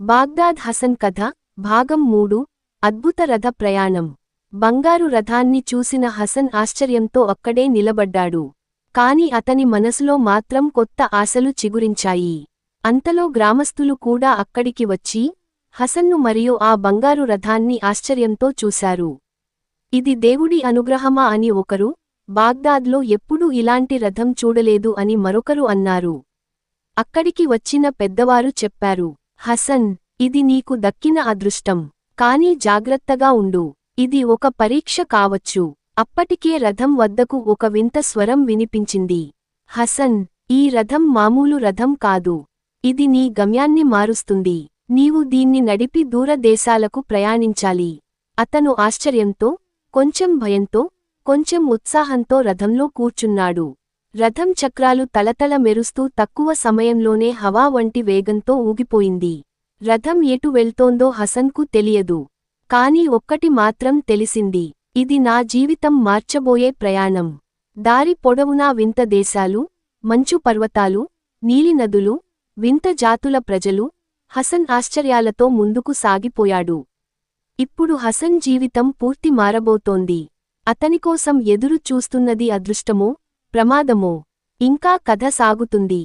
Baghdad Hasan కథ భాగం మూడు అద్భుత రథ ప్రయాణం. బంగారు రథాన్ని చూసిన హసన్ ఆశ్చర్యంతో అక్కడే నిలబడ్డాడు. కాని అతని మనసులో మాత్రం కొత్త ఆశలు చిగురించాయి. అంతలో గ్రామస్థులు కూడా అక్కడికి వచ్చి హసన్ను మరియు ఆ బంగారు రథాన్ని ఆశ్చర్యంతో చూశారు. ఇది దేవుడి అనుగ్రహమా అని ఒకరు బాగ్దాద్లో ఎప్పుడూ ఇలాంటి రథం చూడలేదు అని మరొకరు అన్నారు. అక్కడికి వచ్చిన పెద్దవారు చెప్పారు. హసన్ ఇది నీకు దక్కిన అదృష్టం. కాని జాగ్రత్తగా ఉండు. ఇది ఒక పరీక్ష కావచ్చు. అప్పటికే రథం వద్దకు ఒక వింత స్వరం వినిపించింది. హసన్ ఈ రథం మామూలు రథం కాదు. ఇది నీ గమ్యాన్ని మారుస్తుంది. నీవు దీన్ని నడిపి దూరదేశాలకు ప్రయాణించాలి. అతను ఆశ్చర్యంతో కొంచెం భయంతో కొంచెం ఉత్సాహంతో రథంలో కూర్చున్నాడు. రథం చక్రాలు తలతల మెరుస్తూ తక్కువ సమయంలోనే హవా వంటి వేగంతో ఊగిపోయింది. రథం ఎటు వెళ్తోందో హసన్కు తెలియదు. కాని ఒక్కటి మాత్రం తెలిసింది. ఇది నా జీవితం మార్చబోయే ప్రయాణం. దారి పొడవునా వింత దేశాలు మంచు పర్వతాలు నీలినదులు వింత జాతుల ప్రజలు హసన్ ఆశ్చర్యాలతో ముందుకు సాగిపోయాడు. ఇప్పుడు హసన్ జీవితం పూర్తి మారబోతోంది. అతనికోసం ఎదురు చూస్తున్నది అదృష్టమో ప్రమాదమో. ఇంకా కథ సాగుతుంది.